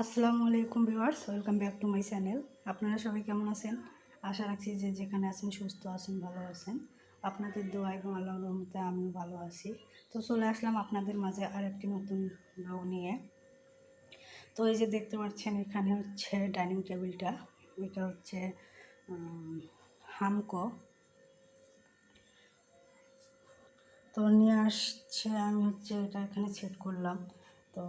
আসসালামু আলাইকুম viewers, welcome back to my channel. আপনারা সবাই কেমন আছেন? আশা রাখছি যে যেখানে আছেন সুস্থ আছেন, ভালো আছেন। আপনাদের দোয়া এবং আল্লাহর রহমতে আমিও ভালো আছি। তো চলে আসলাম আপনাদের মাঝে আরেকটি নতুন ব্লগ নিয়ে। তো এই যে দেখতে পাচ্ছেন, এখানে হচ্ছে ডাইনিং টেবিলটা। এটা হচ্ছে হামকো। তো নিয়ে আসছে, আমি হচ্ছে এটা এখানে সেট করলাম। তো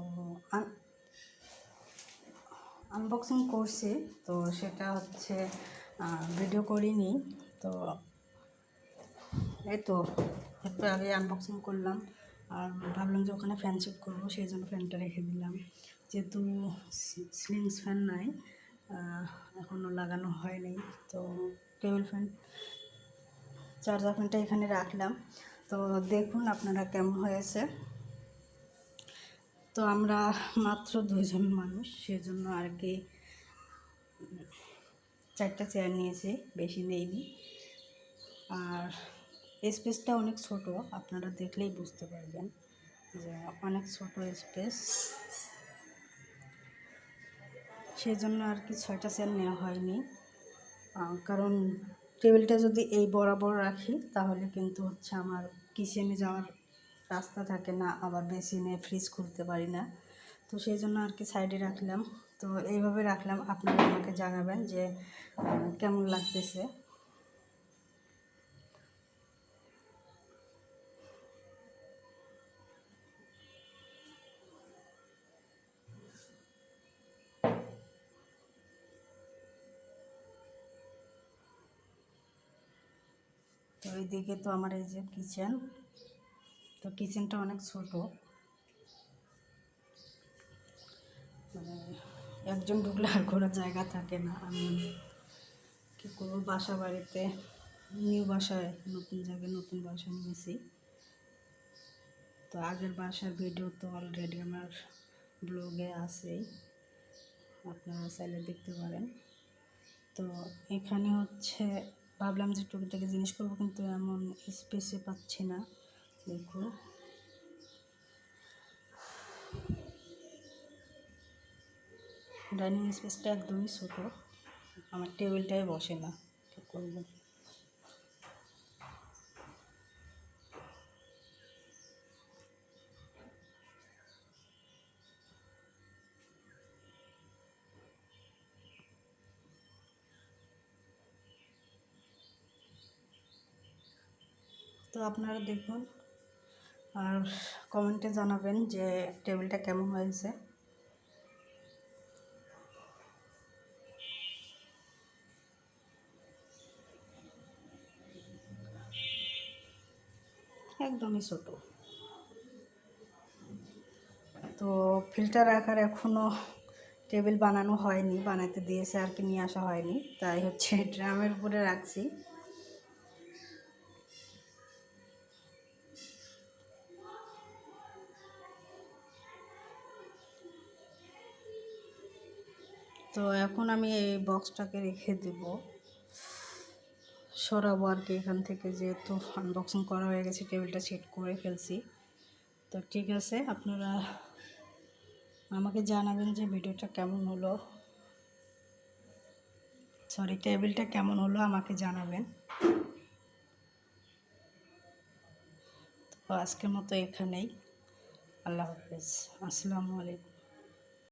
আনবক্সিং করছি তো সেটা হচ্ছে ভিডিও করিনি, তো এই তো, একটু আগে আনবক্সিং করলাম, আর ভাবলাম যে ওখানে ফ্যান চেক করব, সেই জন্য ফ্যানটা রেখে দিলাম। যেহেতু সিলিংস ফ্যান নাই এখনও লাগানো হয়নি, তো টেবিল ফ্যান চার্জার ফ্যানটা এখানে রাখলাম। তো দেখুন আপনারা কেমন হয়েছে। তো আমরা মাত্র দুইজন মানুষ, সেজন্য আর কি চারটা চেয়ার নিয়েছি, বেশি নেইনি। আর স্পেসটা অনেক ছোট, আপনারা দেখলেই বুঝতে পারবেন যে অনেক ছোট স্পেস সেই জন্য আর কি ছয়টা চেয়ার নেওয়া হয়নি। কারণ টেবিলটা যদি এই বরাবর রাখি, তাহলে কিন্তু হচ্ছে আমার কিচেনে যাওয়ার রাস্তা থাকে না, আবার বেসিনে ফ্রিজ খুলতে পারি না। তো সেই জন্য আর কি সাইডে রাখলাম। তো এইভাবে রাখলাম। আপনারা আমাকে জানাবেন যে কেমন লাগতেছে। তো এইদিকে তো আমার এই যে কিচেন তো কিচেনটা অনেক ছোট। মানে একজন ঢুকলে আর কোনো জায়গা থাকে না। আমি কী করব, বাসা বাড়িতে নিউ বাসায়, নতুন জায়গায় নতুন বাসা নিয়েছি। তো আগের বাসার ভিডিও তো অলরেডি আমার ব্লগে আছেই। আপনারা চাইলে দেখতে পারেন। তো এখানে হচ্ছে, ভাবলাম যে টুকিটাকি জিনিস করব, কিন্তু এমন স্পেসে পাচ্ছি না। দেখুন ডাইনিং স্পেসটা একদমই ছোট আমার টেবিলটাই বসে না কী করব? তো আপনারা দেখুন আর কমেন্টে জানাবেন যে টেবিলটা কেমন হয়েছে। একদমই ছোট। তো ফিল্টার রাখার এখনও টেবিল বানানো হয়নি বানাতে দিয়েছে আর কি, নিয়ে আসা হয়নি। তাই হচ্ছে ড্রামের উপরে রাখছি। তো এখন আমি এই বক্সটাকে রেখে দেব। সরাবো আর কি এখান থেকে যেহেতু আনবক্সিং করা হয়ে গেছে টেবিলটা সেট করে ফেলছি। তো ঠিক আছে, আপনারা আমাকে জানাবেন যে ভিডিওটা কেমন হলো। সরি টেবিলটা কেমন হলো আমাকে জানাবেন। তো আজকের মতো এখানেই। আল্লাহ হাফেজ। আসসালামু আলাইকুম।